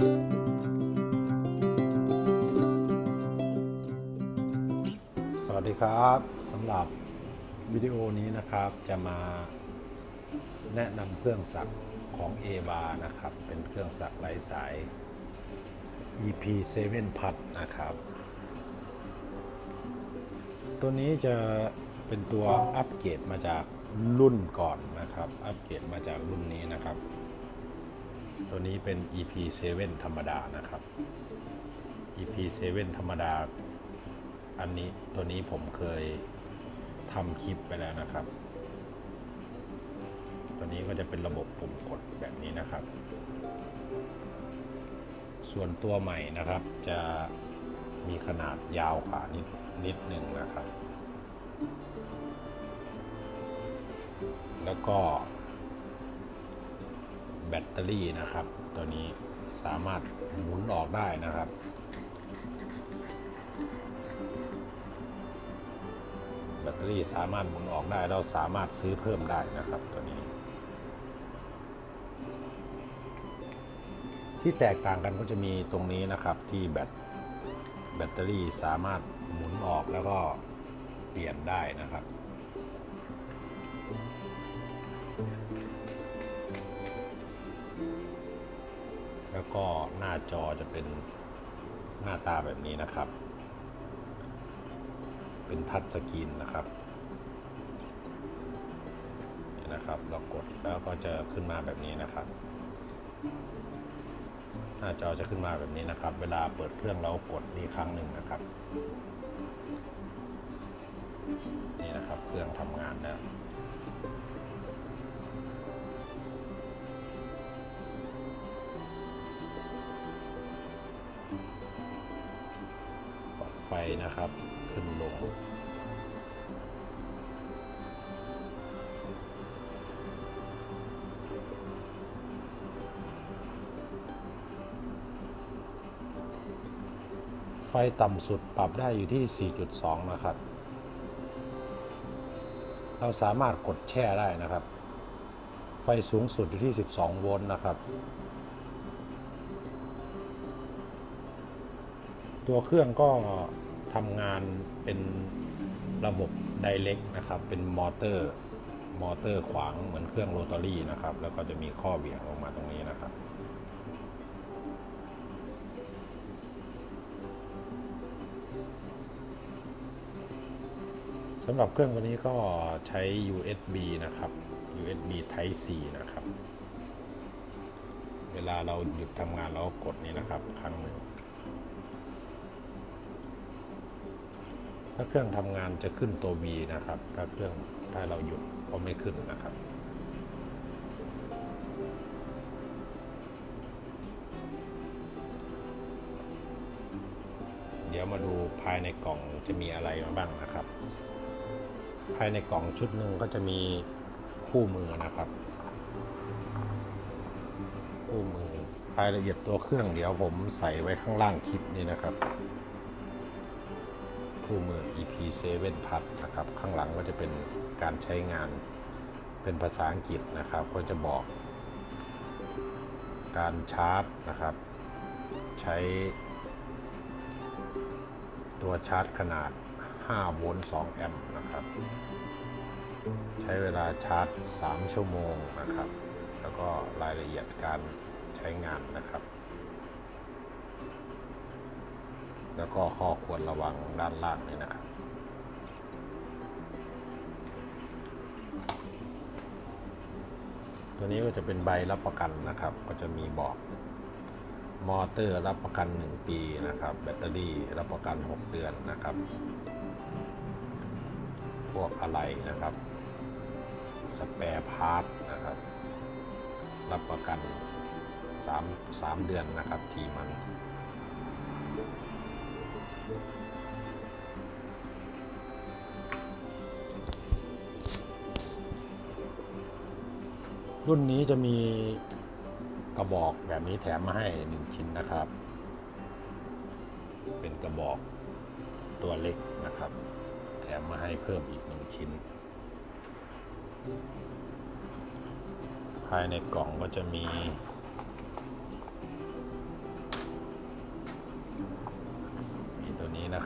สวัสดีครับสำหรับวิดีโอนี้นะครับจะมาแนะนำเครื่องสักของ a b a นะครับ เป็นเครื่องสักไร้สาย EP7 พัดนะครับ ตัวนี้จะเป็นตัวอัปเกรดมาจากรุ่นก่อนนะครับ อัปเกรดมาจากรุ่นนี้นะครับ ตัวนี้เป็น EP7 ธรรมดานะครับ EP7 ธรรมดา อันนี้ตัวนี้ผมเคยทำคลิปไปแล้วนะครับ ตัวนี้ก็จะเป็นระบบปุ่มกดแบบนี้นะครับ ส่วนตัวใหม่นะครับจะมีขนาดยาวกว่านิดนิดหนึ่งนะครับ แล้วก็ แบตเตอรี่นะครับ ตัวนี้สามารถหมุนออกได้นะครับ แบตเตอรี่สามารถหมุนออกได้เราสามารถซื้อเพิ่มได้นะครับตัวนี้ ที่แตกต่างกันก็จะมีตรงนี้นะครับที่แบตแบตเตอรี่สามารถหมุนออกแล้วก็เปลี่ยนได้นะครับ แล้วก็หน้าจอจะเป็นหน้าตาแบบนี้นะครับ เป็นทัชสกรีนนะครับนี่นะครับ เรากดแล้วก็จะขึ้นมาแบบนี้นะครับ หน้าจอจะขึ้นมาแบบนี้นะครับ เวลาเปิดเครื่องเรากดนี้ครั้งหนึ่งนะครับนี่นะครับเครื่องทำงานแล้ว นะครับ ขึ้นลง ไฟต่ำสุดปรับได้อยู่ที่ 4.2 นะครับ เราสามารถกดแช่ได้นะครับ ไฟสูงสุดอยู่ที่ 12 โวลต์นะครับตัวเครื่องก็ ทำงานเป็นระบบไดเ c กนะครับ เป็นมอเตอร์มอเตอร์ขวางเหมือนเครื่องโรตารี่นะครับ แล้วก็จะมีข้อเบี่ยงออกมาตรงนี้นะครับ สำหรับเครื่องตัวนี้ก็ใช้ USB นะครับ USB Type C นะครับ เวลาเราหยุดทำงานเราก็กดนี้นะครับ ครั้งหนึ่ง ถ้าเครื่องทำงานจะขึ้นตัว V นะครับ ถ้าเครื่องถ้าเราหยุดก็ไม่ขึ้นนะครับเดี๋ยวมาดูภายในกล่องจะมีอะไรมาบ้างนะครับ ภายในกล่องชุดหนึ่งก็จะมีคู่มือนะครับ คู่มือรายละเอียดตัวเครื่องเดี๋ยวผมใส่ไว้ข้างล่างคลิปนี้นะครับ คู่มือ EP7 พัดนะครับ ข้างหลังก็จะเป็นการใช้งานเป็นภาษาอังกฤษนะครับ ก็จะบอก การชาร์จนะครับ ใช้ ตัวชาร์จขนาด 5 โวลต์ 2 แอมป์นะครับ ใช้เวลาชาร์จ 3 ชั่วโมงนะครับ แล้วก็รายละเอียดการใช้งานนะครับ แล้วก็ข้อควรระวังด้านล่างนี่นะครับตัวนี้ก็จะเป็นใบรับประกันนะครับ ก็จะมีบอกมอเตอร์รับประกัน 1 ปีนะครับ แบตเตอรี่รับประกัน 6 เดือนนะครับ พวกอะไรนะครับสแปร์พาร์ทนะครับ รับประกัน 3 3 เดือนนะครับ ทีมัน รุ่นนี้จะมีกระบอกแบบนี้แถมมาให้1ชิ้นนะครับ เป็นกระบอกตัวเล็กนะครับ แถมมาให้เพิ่มอีก1ชิ้น ภายในกล่องก็จะมี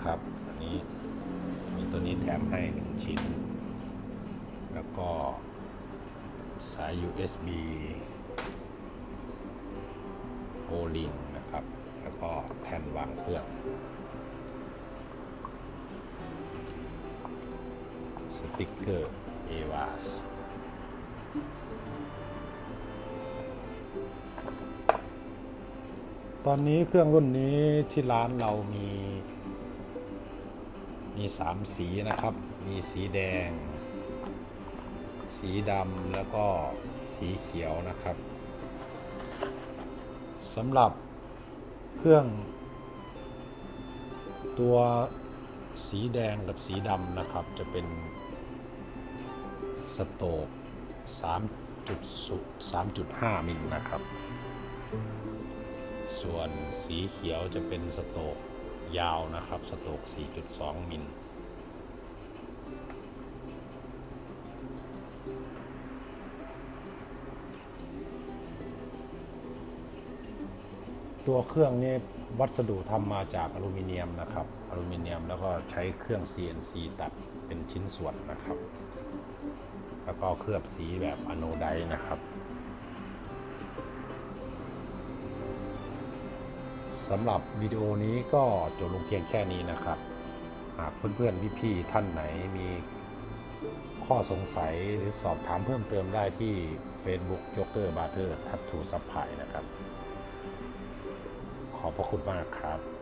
นะครับ อันนี้มีตัวนี้แถมให้หนึ่งชิ้น แล้วก็สาย USB o l i n นะครับ แล้วก็แผ่นวางเครื่อง สติกเกอร์เอวาสตอนนี้เครื่องรุ่นนี้ที่ร้านเรามี มีสามสีนะครับ มีสีแดง สีดำแล้วก็สีเขียวนะครับสำหรับเครื่องตัวสีแดงกับสีดำนะครับ จะเป็นสโตก3.5 มิลนะครับ ส่วนสีเขียวจะเป็นสโตก ยาวนะครับ สโตก 4.2 มิลตัวเครื่องนี้วัสดุทำมาจากอลูมิเนียมนะครับอลูมิเนียมแล้วก็ใช้เครื่อง CNC ตัดเป็นชิ้นส่วนนะครับ แล้วก็เคลือบสีแบบอโนไดนะครับ สำหรับวิดีโอนี้ก็จบลงเพียงแค่นี้นะครับ หากเพื่อนๆพี่ๆท่านไหนมีข้อสงสัยหรือสอบถามเพิ่มเติมได้ที่ Facebook Joker b a t t e r Tattoo Supply นะครับ ขอบพระคุณมากครับ